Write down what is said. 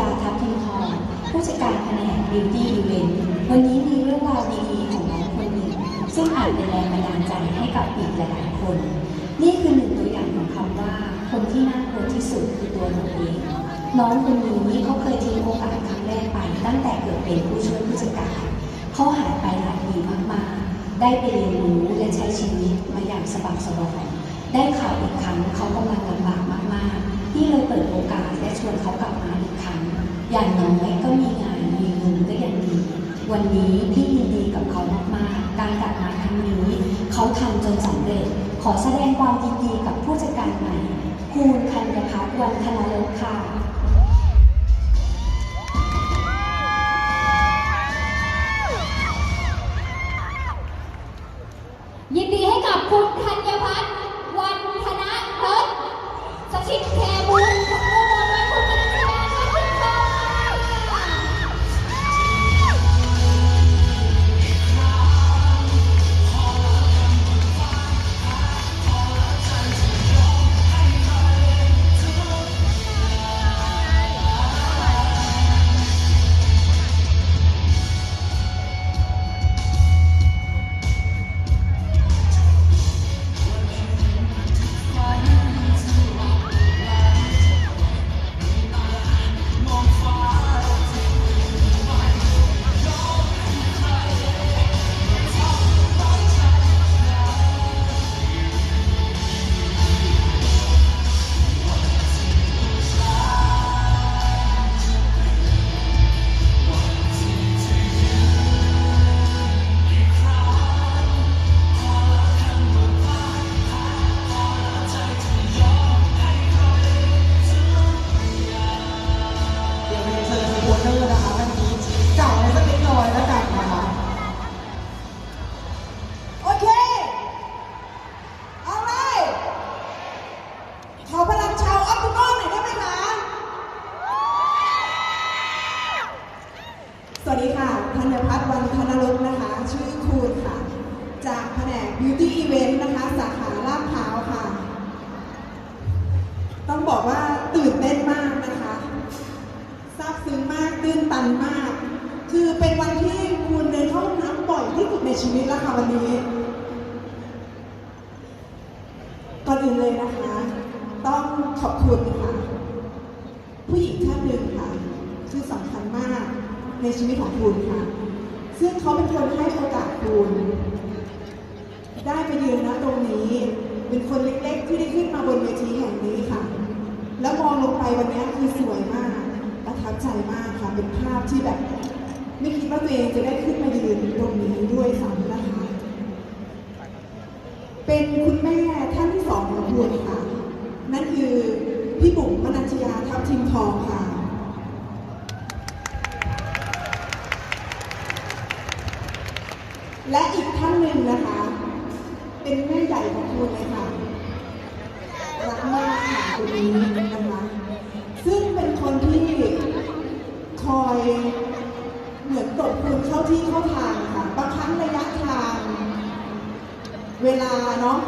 ยาทัพทิมทอผู้จัดการแผนก Beauty Event วันนี้มีเรื่องราวดีๆของน้องคนหนึ่งซึ่งอาจเป็นแรงบันดาลใจให้กับอีกหลายๆคน นี่คือหนึ่งตัวอย่างของคำว่า คนที่น่ากลัวที่สุดคือตัวหนูเองน้องคนนี้เขาเคยทิ้งโอกาสครั้งแรกไป ตั้งแต่เกิดเป็นผู้ช่วยผู้จัดการเขาหายไปหลายปีมากๆ ได้ไปเรียนรู้และใช้ชีวิตมาอย่างสบายสบายได้ข่าวอีกครั้งเขากำลังลำบากมากๆ ที่เลยเปิดโอกาส วนเขากลับมาอีกครั้ง อย่างน้อยก็มีงานมีเงินก็ยังดีวันนี้พี่ยินดีกับเขามากๆการกลับมาครั้งนี้เขาทำจนสำเร็จ ขอแสดงความยินดีกับผู้จัดการใหม่คุณคัญพัฒน์วันธนรสค่ะ สวัสดีค่ะธัญพัฒน์วันธนรสนะคะ ชื่อคูณค่ะ จากแผนก Beauty Event นะคะ สาขาลาดพร้าวค่ะ ต้องบอกว่าตื่นเต้นมากนะคะซาบซึ้งมากตื้นตันมาก คือเป็นวันที่คุณเดินเข้าห้องน้ำบ่อยที่สุดในชีวิตแล้วค่ะวันนี้ ก่อนอื่นเลยนะคะ ต้องขอบคุณค่ะ ผู้หญิงท่านหนึ่งค่ะ คือสำคัญมาก ในชีวิตของคุณค่ะ ซึ่งเขาเป็นคนให้โอกาสคุณได้ไปยืนณตรงนี้ เป็นคนเล็กๆ ที่ได้ขึ้นมาบนเวทีแห่งนี้ค่ะ แล้วมองลงไปวันนี้คือสวยมากประทับใจมากค่ะ เป็นภาพที่แบบ ไม่คิดว่าตัวเองจะได้ขึ้นมายืนตรงนี้ด้วยซ้ำนะคะ เป็นคุณแม่ท่านที่สองของคุณค่ะ นั่นคือพี่บุ๋มมนัญชยาทัพทิมทองค่ะ และอีกท่านหนึ่งนะคะ เป็นแม่ใหญ่ของคุณเลยค่ะรักมากค่ะคนนี้นะคะซึ่งเป็นคนที่คอยเหมือนตบคุณเข้าที่เข้าทางค่ะบางครั้งระยะทาง เวลาเนาะ